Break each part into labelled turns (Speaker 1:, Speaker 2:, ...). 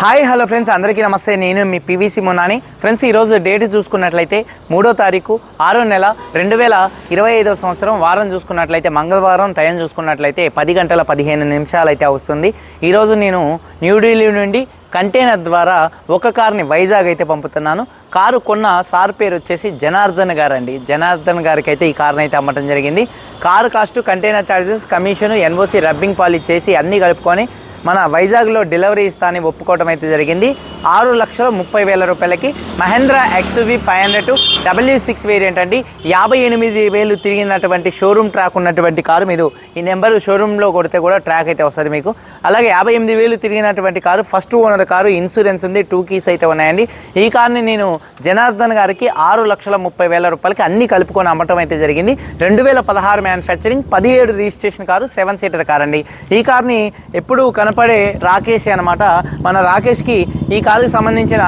Speaker 1: Hi hello friends అందరికీ నమస్తే. నేను మీ పివిసి మునాని ఫ్రెండ్స్ ఈరోజు డేట్ చూసుకున్నట్లయితే మూడో తారీఖు ఆరో నెల రెండు వేల ఇరవై ఐదవ సంవత్సరం వారం చూసుకున్నట్లయితే మంగళవారం టైం చూసుకున్నట్లయితే పది గంటల పదిహేను నిమిషాలు అయితే అవుతుంది ఈరోజు నేను న్యూఢిల్లీ నుండి కంటైనర్ ద్వారా ఒక కార్ని వైజాగ్ అయితే పంపుతున్నాను. కారు కొన్న సార్ పేరు వచ్చేసి జనార్దన్ గారు అండి జనార్దన్ గారికి అయితే ఈ కార్ని అయితే అమ్మటం జరిగింది. Car cost container charges commission NOC rubbing polish చేసి అన్నీ కలుపుకొని మన వైజాగ్లో డెలివరీ ఇస్తానని ఒప్పుకోవడం అయితే జరిగింది. ఆరు లక్షల ముప్పై వేల రూపాయలకి Mahindra XUV five hundred W six variant అండి. యాభై ఎనిమిది వేలు తిరిగినటువంటి షోరూమ్ ట్రాక్ ఉన్నటువంటి కారు మీరు ఈ నెంబర్ షోరూంలో కొడితే కూడా ట్రాక్ అయితే వస్తుంది మీకు. అలాగే యాభై ఎనిమిది వేలు తిరిగినటువంటి car first owner car insurance ఉంది టూ కీస్ అయితే ఉన్నాయండి. ఈ కార్ని నేను జనార్దన్ గారికి ఆరు లక్షల ముప్పై వేల రూపాయలకి అన్ని కలుపుకొని అమ్మటం అయితే జరిగింది. రెండు వేల పదహారు మ్యానుఫ్యాక్చరింగ్ పదిహేడు registration car seven seater car అండి ఈ కార్ని ఎప్పుడు కనపడే రాకేష్ అనమాట మన రాకేష్కి ఈ కారుకి సంబంధించిన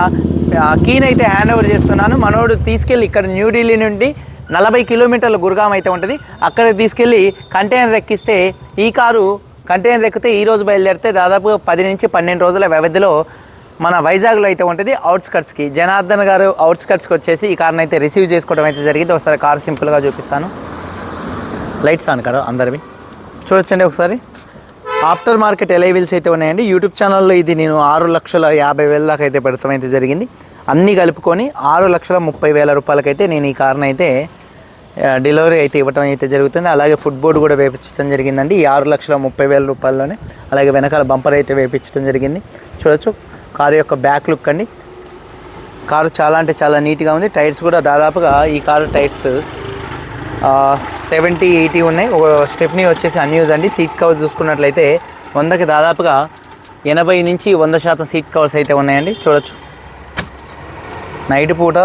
Speaker 1: కీని అయితే హ్యాండ్ ఓవర్ చేస్తున్నాను. మనోడు తీసుకెళ్ళి ఇక్కడ న్యూఢిల్లీ నుండి నలభై కిలోమీటర్ల గురుగాం అయితే ఉంటుంది. అక్కడ తీసుకెళ్ళి కంటైనర్ ఎక్కిస్తే ఈ కారు కంటైనర్ ఎక్కితే ఈ రోజు బయలుదేరితే దాదాపు పది నుంచి పన్నెండు రోజుల వ్యవధిలో మన వైజాగ్లో అయితే ఉంటుంది అవుట్స్కట్స్కి జనార్దన్ గారు అవుట్స్కట్స్కి వచ్చేసి ఈ కార్ని అయితే రిసీవ్ చేసుకోవడం అయితే జరిగింది. ఒకసారి కార్ సింపుల్గా చూపిస్తాను. లైట్స్ ఆన్ కదా అందరివి. చూడొచ్చండి ఒకసారి. ఆఫ్టర్ మార్కెట్ ఎలైవిల్స్ అయితే ఉన్నాయండి? యూట్యూబ్ ఛానల్లో ఇది నేను ఆరు లక్షల యాభై వేల దాకా అయితే పెడతాం అయితే జరిగింది. అన్నీ కలుపుకొని ఆరు లక్షల ముప్పై వేల రూపాయలకైతే నేను ఈ కార్ని అయితే డెలివరీ అయితే ఇవ్వటం అయితే జరుగుతుంది. అలాగే ఫుడ్ బోర్డు కూడా వేపించడం జరిగిందండి. ఈ ఆరు లక్షల ముప్పై వేల రూపాయల్లోనే అలాగే వెనకాల బంపర్ అయితే వేపించడం జరిగింది. చూడొచ్చు కారు యొక్క బ్యాక్ లుక్ అండి. కారు చాలా అంటే చాలా నీట్గా ఉంది. టైర్స్ కూడా దాదాపుగా ఈ కారు టైర్స్ సెవెంటీ ఎయిటీ ఉన్నాయి. ఒక స్టెప్ని వచ్చేసి అన్యూజ్ అండి. సీట్ కవర్స్ చూసుకున్నట్లయితే వందకి దాదాపుగా ఎనభై నుంచి వంద శాతం సీట్ కవర్స్ అయితే ఉన్నాయండి. చూడొచ్చు. నైట్ పూట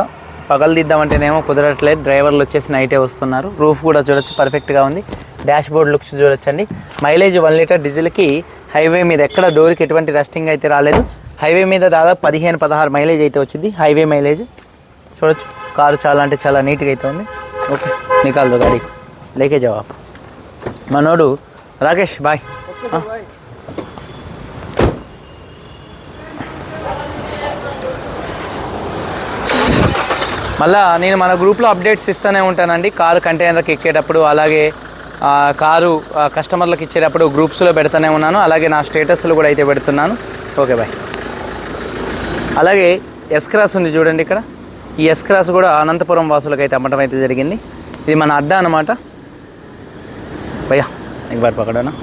Speaker 1: పగలదిద్దామంటేనేమో కుదరట్లేదు. డ్రైవర్లు వచ్చేసి నైటే వస్తున్నారు. రూఫ్ కూడా చూడొచ్చు. పర్ఫెక్ట్గా ఉంది. డాష్ బోర్డ్ లుక్స్ చూడొచ్చండి మైలేజ్ వన్ లీటర్ డీజిల్కి హైవే మీద ఎక్కడ డోర్కి ఎటువంటి రెస్టింగ్ అయితే రాలేదు. హైవే మీద దాదాపు పదిహేను పదహారు మైలేజ్ అయితే వచ్చింది. హైవే మైలేజ్ చూడొచ్చు. కారు చాలా అంటే చాలా నీట్గా అయితే ఉంది. ఓకే నికాల్ దో గాడీ లేకే జవాబ్ మనోడు రాకేష్ బాయ్ మళ్ళా నేను మన గ్రూప్లో అప్డేట్స్ ఇస్తూనే ఉంటానండి. కారు కంటైనర్కి ఎక్కేటప్పుడు అలాగే కారు కస్టమర్లకు ఇచ్చేటప్పుడు గ్రూప్స్లో పెడుతూనే ఉన్నాను. అలాగే నా స్టేటస్లు కూడా అయితే పెడుతున్నాను. Okay bye. అలాగే ఎస్ క్రాస్ ఉంది చూడండి ఇక్కడ. ఈ ఎస్ క్రాస్ కూడా అనంతపురం వాసులకు అయితే అమ్మటం అయితే జరిగింది. ఇది మన అడ్డా అనమాట భయ్యా ఇంకబార్ పక్కడనా?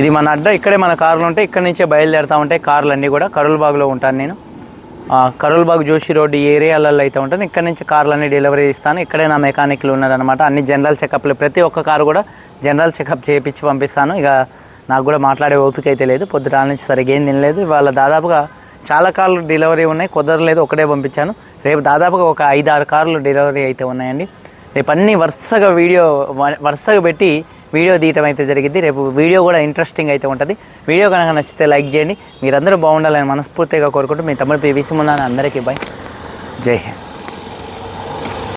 Speaker 1: ఇది మన అడ్డా ఇక్కడే మన కార్లు ఉంటాయి ఇక్కడ నుంచే బయలుదేరుతూ ఉంటాయి కార్లు అన్నీ కూడా కరుల్బాగ్లో ఉంటాను నేను. కరుల్బాగ్ జోషి రోడ్డు ఈ ఏరియాలలో అయితే ఉంటాను. ఇక్కడ నుంచి కార్లు అన్ని డెలివరీ ఇస్తాను. ఇక్కడే నా మెకానిక్లు ఉన్నారనమాట అన్ని జనరల్ చెకప్లు ప్రతి ఒక్క కారు కూడా జనరల్ చెకప్ చేయించి పంపిస్తాను. ఇక నాకు కూడా మాట్లాడే ఓపిక అయితే లేదు పొద్దుటాల నుంచి సరిగ్గా ఏం తినలేదు. వాళ్ళ దాదాపుగా చాలా కార్లు డెలివరీ ఉన్నాయి కుదరలేదు ఒకటే పంపించాను. రేపు దాదాపుగా ఒక ఐదు ఆరు కార్లు డెలివరీ అయితే ఉన్నాయండి. రేపు అన్నీ వరుసగా వీడియో వరుసగా పెట్టి వీడియో తీయటం అయితే జరిగింది. రేపు వీడియో కూడా ఇంట్రెస్టింగ్ అయితే ఉంటుంది. వీడియో కనుక నచ్చితే లైక్ చేయండి. మీరందరూ బాగుండాలని మనస్ఫూర్తిగా కోరుకుంటూ మీ తమ్ముడు పివిసి ఉన్నాను అందరికీ బాయ్ జై హింద్.